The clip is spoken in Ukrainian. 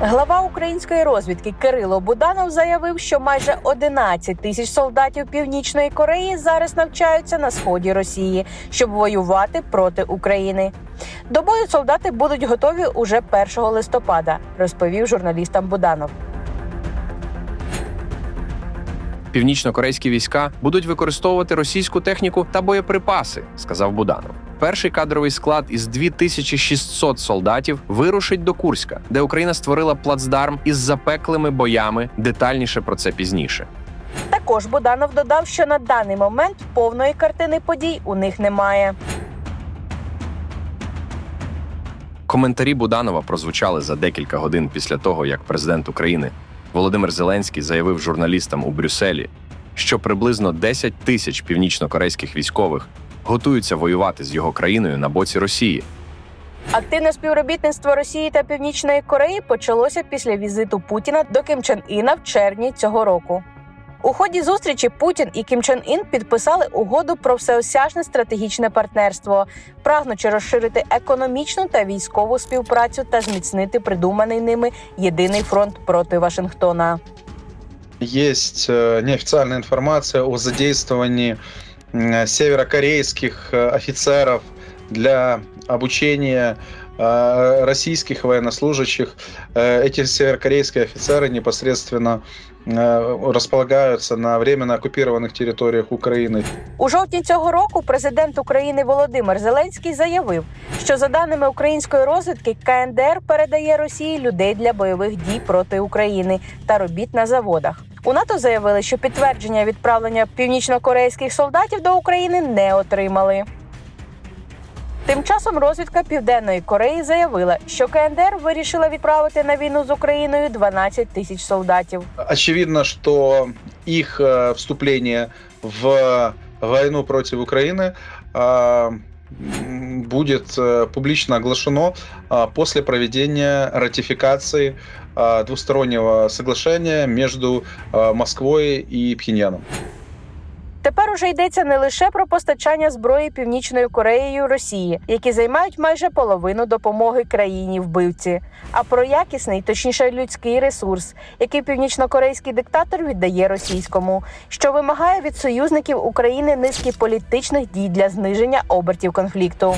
Глава української розвідки Кирило Буданов заявив, що майже 11 тисяч солдатів Північної Кореї зараз навчаються на сході Росії, щоб воювати проти України. До бою солдати будуть готові уже 1 листопада, розповів журналістам Буданов. Північно-корейські війська будуть використовувати російську техніку та боєприпаси, сказав Буданов. Перший кадровий склад із 2600 солдатів вирушить до Курська, де Україна створила плацдарм із запеклими боями. Детальніше про це пізніше. Також Буданов додав, що на даний момент повної картини подій у них немає. Коментарі Буданова прозвучали за декілька годин після того, як президент України Володимир Зеленський заявив журналістам у Брюсселі, що приблизно 10 тисяч північно-корейських військових готуються воювати з його країною на боці Росії. Активне співробітництво Росії та Північної Кореї почалося після візиту Путіна до Ким Чен Іна в червні цього року. У ході зустрічі Путін і Кім Чен Ін підписали угоду про всеосяжне стратегічне партнерство, прагнучи розширити економічну та військову співпрацю та зміцнити придуманий ними єдиний фронт проти Вашингтона. Есть неофициальная информация о задействовании северокорейских э, офицеров для обучения э, российских военнослужащих. Э, Эти северокорейские офицеры непосредственно э, располагаются на временно оккупированных территориях Украины. У жовтні цього року президент України Володимир Зеленський заявив, що за даними української розвідки, КНДР передає Росії людей для бойових дій проти України та робіт на заводах. У НАТО заявили, що підтвердження відправлення північнокорейських солдатів до України не отримали. Тим часом розвідка Південної Кореї заявила, що КНДР вирішила відправити на війну з Україною 12 тисяч солдатів. Очевидно, что их э, вступление в войну против Украины э, м, будет э, публично оглашено э, после проведения ратификации э, двустороннего соглашения между э, Москвой и Пхеньяном. Тепер уже йдеться не лише про постачання зброї Північною Кореєю Росії, які займають майже половину допомоги країні вбивці, а про якісний, точніше людський ресурс, який північнокорейський диктатор віддає російському, що вимагає від союзників України низки політичних дій для зниження обертів конфлікту.